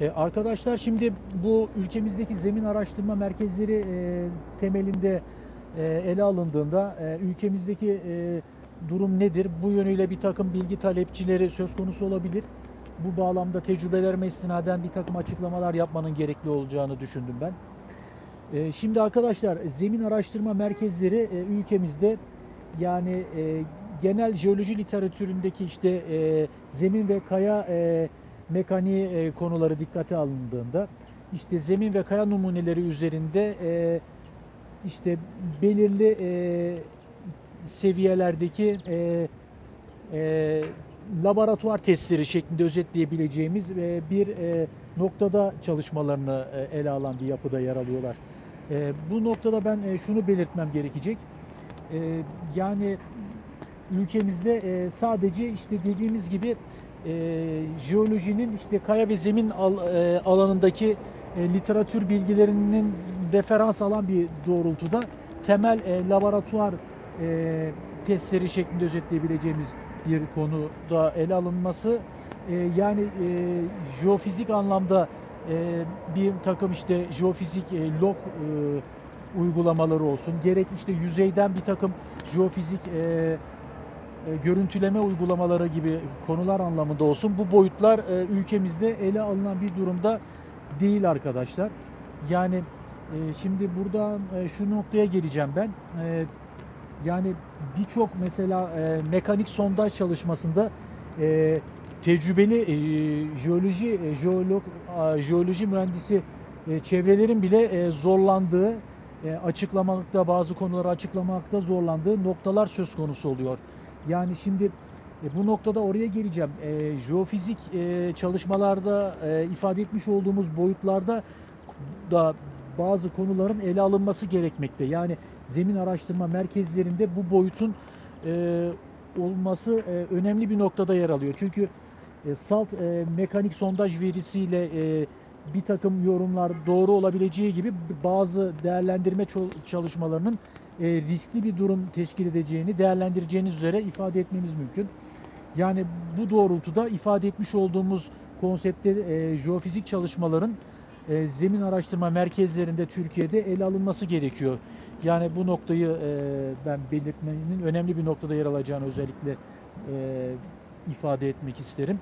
E, arkadaşlar şimdi bu ülkemizdeki zemin araştırma merkezleri e, temelinde e, ele alındığında e, ülkemizdeki e, durum nedir? Bu yönüyle bir takım bilgi talepçileri söz konusu olabilir. Bu bağlamda tecrübelerime istinaden bir takım açıklamalar yapmanın gerekli olacağını düşündüm ben. E, şimdi arkadaşlar zemin araştırma merkezleri e, ülkemizde yani e, genel jeoloji literatüründeki işte e, zemin ve kaya e, mekaniği e, konuları dikkate alındığında işte zemin ve kaya numuneleri üzerinde e, işte belirli e, seviyelerdeki e, e, laboratuvar testleri şeklinde özetleyebileceğimiz e, bir e, noktada çalışmalarını e, ele alan bir yapıda yer alıyorlar. E, bu noktada ben e, şunu belirtmem gerekecek. E, yani ülkemizde e, sadece işte dediğimiz gibi e, jeolojinin işte kaya ve zemin al- e, alanındaki e, literatür bilgilerinin referans alan bir doğrultuda temel e, laboratuvar e, testleri şeklinde özetleyebileceğimiz bir konuda ele alınması e, yani e, jeofizik anlamda e, bir takım işte jeofizik e, log e, uygulamaları olsun gerek işte yüzeyden bir takım jeofizik e, görüntüleme uygulamaları gibi konular anlamında olsun bu boyutlar e, ülkemizde ele alınan bir durumda değil arkadaşlar. Yani e, şimdi buradan e, şu noktaya geleceğim ben. E, yani birçok mesela e, mekanik sondaj çalışmasında e, tecrübeli e, jeoloji e, jeolog jeoloji mühendisi e, çevrelerin bile e, zorlandığı e, açıklamakta bazı konuları açıklamakta zorlandığı noktalar söz konusu oluyor. Yani şimdi e, bu noktada oraya geleceğim. E, jeofizik e, çalışmalarda e, ifade etmiş olduğumuz boyutlarda da bazı konuların ele alınması gerekmekte. Yani zemin araştırma merkezlerinde bu boyutun e, olması e, önemli bir noktada yer alıyor. Çünkü e, salt e, mekanik sondaj verisiyle e, bir takım yorumlar doğru olabileceği gibi bazı değerlendirme çalışmalarının riskli bir durum teşkil edeceğini değerlendireceğiniz üzere ifade etmemiz mümkün. Yani bu doğrultuda ifade etmiş olduğumuz konseptte e, jeofizik çalışmaların e, zemin araştırma merkezlerinde Türkiye'de ele alınması gerekiyor. Yani bu noktayı e, ben belirtmenin önemli bir noktada yer alacağını özellikle e, ifade etmek isterim.